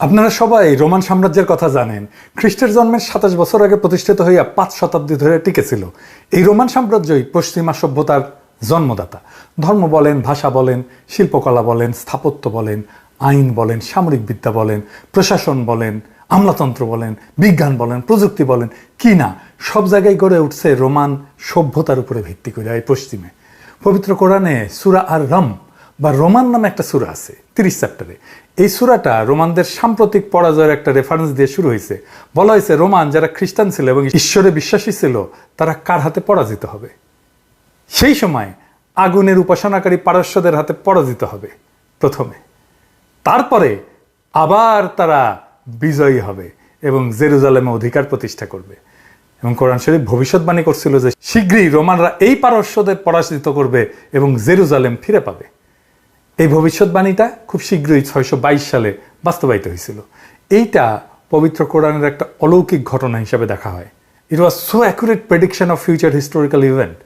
আপনারা সবাই রোমান সাম্রাজ্যের কথা জানেন। খ্রিস্টের জন্মের সাতাশ বছর আগে প্রতিষ্ঠিত হইয়া পাঁচ শতাব্দী ধরে টিকেছিল। এই রোমান সাম্রাজ্যই পশ্চিমা সভ্যতার জন্মদাতা। ধর্ম বলেন, ভাষা বলেন, শিল্পকলা বলেন, স্থাপত্য বলেন, আইন বলেন, সামরিক বিদ্যা বলেন, প্রশাসন বলেন, আমলাতন্ত্র বলেন, বিজ্ঞান বলেন, প্রযুক্তি বলেন, কি না, সব জায়গায় গড়ে উঠছে রোমান সভ্যতার উপরে ভিত্তি করে এই পশ্চিমে। পবিত্র কোরআনে সুরা আর রম বা রোমান নামে একটা সুরা আছে, তিরিশ চ্যাপ্টারে। এই সুরাটা রোমানদের সাম্প্রতিক পরাজয়ের একটা রেফারেন্স দিয়ে শুরু হয়েছে। বলা হয়েছে রোমান যারা খ্রিস্টান ছিল এবং ঈশ্বরে বিশ্বাসী ছিল, তারা কার হাতে পরাজিত হবে? সেই সময় আগুনের উপাসনাকারী পারস্যদের হাতে পরাজিত হবে প্রথমে। তারপরে আবার তারা বিজয়ী হবে এবং জেরুজালেমে অধিকার প্রতিষ্ঠা করবে। এবং কোরআন শরীফ ভবিষ্যৎবাণী করছিল যে, শীঘ্রই রোমানরা এই পারস্যদের পরাজিত করবে এবং জেরুজালেম ফিরে পাবে। এই ভবিষ্যৎবাণীটা খুব শীঘ্রই ছয়শো বাইশ সালে বাস্তবায়িত হয়েছিল। এইটা পবিত্র কোরআনের একটা অলৌকিক ঘটনা হিসাবে দেখা হয়। It was so accurate prediction of future historical event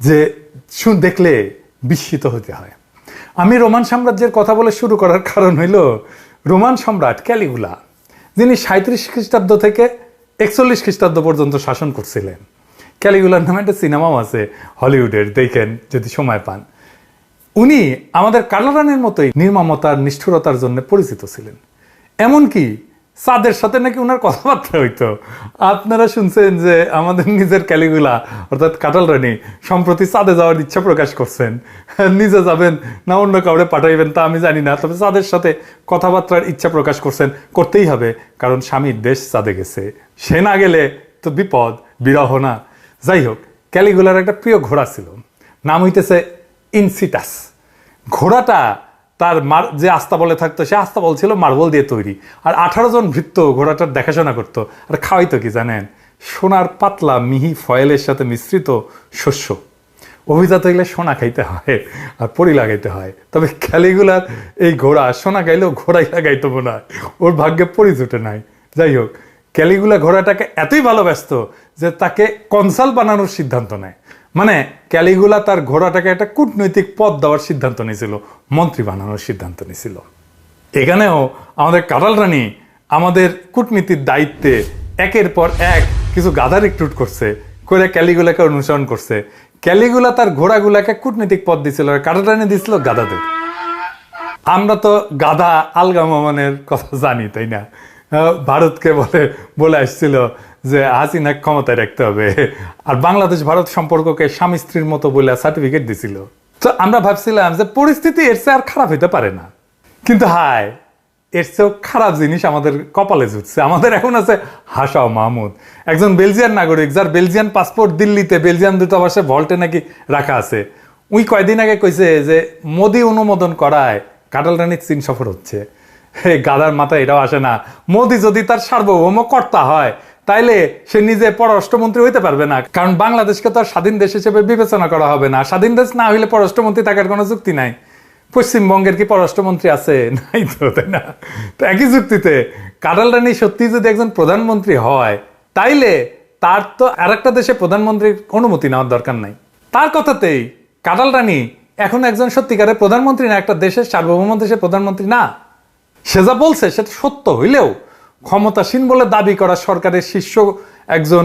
যে শুন দেখলে বিস্মিত হতে হয়। আমি রোমান সাম্রাজ্যের কথা বলে শুরু করার কারণ হইল, রোমান সম্রাট ক্যালিগুলা, যিনি সাঁত্রিশ খ্রিস্টাব্দ থেকে একচল্লিশ খ্রিস্টাব্দ পর্যন্ত শাসন করছিলেন। ক্যালিগুলার নামে একটা সিনেমাও আছে, হলিউডের, দেখেন যদি সময় পান। উনি আমাদের কালারানের মতোই নির্মমতার, নিষ্ঠুরতার জন্য পরিচিত ছিলেন। এমনকি চাঁদের সাথে নাকি ওনার কথাবার্তা হইতো। আপনারা শুনছেন যে আমাদের নিজের ক্যালিগুলা, অর্থাৎ কাটাল রানী, সম্প্রতি চাঁদে যাওয়ার ইচ্ছা প্রকাশ করছেন। নিজে যাবেন না অন্য কাউরে পাঠাইবেন তা আমি জানি না, তবে চাঁদের সাথে কথাবার্তার ইচ্ছা প্রকাশ করছেন, করতেই হবে, কারণ স্বামীর দেশ চাঁদে গেছে। সে না গেলে তো বিপদ, বিরহ না। যাই হোক, ক্যালিগুলার একটা প্রিয় ঘোড়া ছিল। নাম হইতেছে ইনসিটাস ঘোড়াটা তার মার যে আস্তাবলে থাকতো, সে আস্তাবল ছিল মার্বল দিয়ে তৈরি। আর আঠারো জন ভৃত্য ঘোড়াটার দেখাশোনা করতো। আর খাওয়াইতো কি জানেন? সোনার পাতলা মিহি ফয়েলের সাথে মিশ্রিত শস্য। অভিজাত হইলে সোনা খাইতে হয় আর পরি লাগাইতে হয়। তবে ক্যালিগুলার এই ঘোড়া সোনা গাইলেও ঘোড়াই লাগাইতো মনে হয় ওর ভাগ্যে পরি জুটে নাই। যাই হোক ক্যালিগুলা ঘোড়াটাকে এতই ভালোবাসত যে তাকে কনসাল বানানোর সিদ্ধান্ত নেয়। মানে ক্যালিগুলা তার ঘোড়াটাকে একটা কূটনৈতিক পদ দেওয়ার সিদ্ধান্ত নিয়েছিল, মন্ত্রী বানানোর সিদ্ধান্ত নিয়েছিল। এখানেও আমাদের কাটাল রানী আমাদের কূটনীতির দায়িত্বে একের পর এক কিছু গাধা রিক্রুট করছে, করে ক্যালিগুলাকে অনুসরণ করছে। ক্যালিগুলা তার ঘোড়াগুলাকে কূটনৈতিক পদ দিছিল কাটাল রানী দিছিল গাধাদের। আমরা তো গাধা আলগা মামানের কথা জানি, তাই না? ভারতকে বলে বলে আসছিল যে হাসিনা ক্ষমতায় রাখতে হবে। আর বাংলাদেশ, ভারত সম্পর্ককে স্বামী স্ত্রীর মতো বলে সার্টিফিকেট দিছিল। তো আমরা ভাবছিলাম যে পরিস্থিতি এর চেয়ে আর খারাপ হতে পারে না। কিন্তু হায়, এর চেয়েও খারাপ জিনিস আমাদের কপালে জুটছে। আমাদের এখন আছে হাসাও মাহমুদ। একজন বেলজিয়ান নাগরিক, যার বেলজিয়ান পাসপোর্ট দিল্লিতে, বেলজিয়ান দূতাবাসে ভল্টে নাকি রাখা আছে। উই কয়দিন আগে কইছে যে মোদি অনুমোদন করায় কাটাল রানীর চীন সফর হচ্ছে। গাদার মাথায় এটাও আসে না। মোদি যদি তার সার্বভৌম কর্তা হয় তাইলে সে নিজে পররাষ্ট্রমন্ত্রী হইতে পারবে না। কারণ বাংলাদেশকে তো স্বাধীন দেশ হিসেবে বিবেচনা করা হবে না। স্বাধীন দেশ না হইলে পররাষ্ট্রমন্ত্রী থাকার কোনো যুক্তি নাই। পশ্চিমবঙ্গের কি পররাষ্ট্রমন্ত্রী আছে? নাই তো, তাই না? তো একই যুক্তিতে, কাটাল রানী সত্যি যদি একজন প্রধানমন্ত্রী হয়, তাইলে তার তো আর একটা দেশে প্রধানমন্ত্রীর অনুমতি নেওয়ার দরকার নাই। তার কথাতেই কাটাল রানী এখন একজন সত্যিকারের প্রধানমন্ত্রী না, একটা দেশের সার্বভৌম দেশের প্রধানমন্ত্রী না। সে যা বলছে, সেটা সত্য হইলেও ক্ষমতাসীন বলে দাবি করা সরকারের শীর্ষ একজন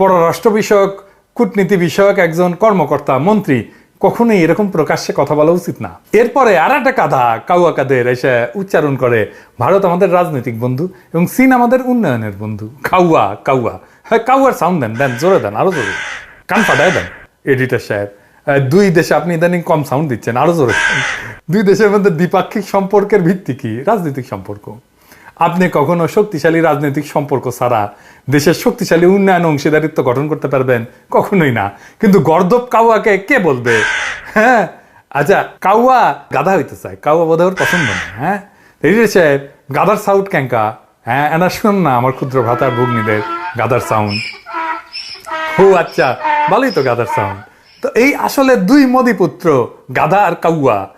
পররাষ্ট্র বিষয়ক, কূটনীতি বিষয়ক একজন কর্মকর্তা, মন্ত্রী, কখনোই এরকম প্রকাশ্যে কথা বলা উচিত না। এরপরে আর একটা কাধা কাউয়া কাদের এসে উচ্চারণ করে, ভারত আমাদের রাজনৈতিক বন্ধু এবং চীন আমাদের উন্নয়নের বন্ধু। কাউয়া কাউয়া। হ্যাঁ কাউয়ার সাউন্ড দেন দেন, জোরে দেন, আরও জোরে। কান ফাটায় দেন এডিটার সাহেব। দুই দেশে আপনি ইদানিং কম সাউন্ড দিচ্ছেন, আরও জোরে। দুই দেশের মধ্যে দ্বিপাক্ষিক সম্পর্কের ভিত্তি কি? রাজনৈতিক সম্পর্ক। আপনি কখনো শক্তিশালী রাজনৈতিক সম্পর্ক ছাড়া দেশের শক্তিশালী উন্নয়ন অংশীদারিত্ব গঠন করতে পারবেন? কখনোই না। কিন্তু গর্দব কাউয়াকে কে বলবে? হ্যাঁ? আচ্ছা কাউয়া গাধা হইতে চায়। কাউয়া বোধ পছন্দ না হ্যাঁ? এডিটর সাহেব, গাধার সাউন্ড ক্যাঙ্কা হ্যাঁ এনা শুন না আমার ক্ষুদ্র ভাতার ভগ্নীদের গাদার সাউন্ড ও আচ্ছা ভালোই তো গাদার সাউন্ড তো এই আসলে দুই মোদি পুত্র, গাধা আর কাউয়া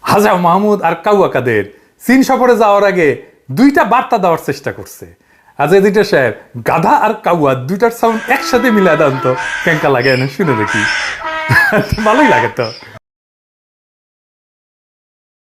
হাজা মাহমুদ আর কাউয়া কাদের? চীন সফরে যাওয়ার আগে দুইটা বার্তা দেওয়ার চেষ্টা করছে। আজ এদিকে সাহেব গাধা আর কাউয়া, দুইটার সাউন্ড একসাথে মিলা দেন তো। ক্যাঙ্কা লাগে না, শুনে দেখি। ভালোই লাগে তো।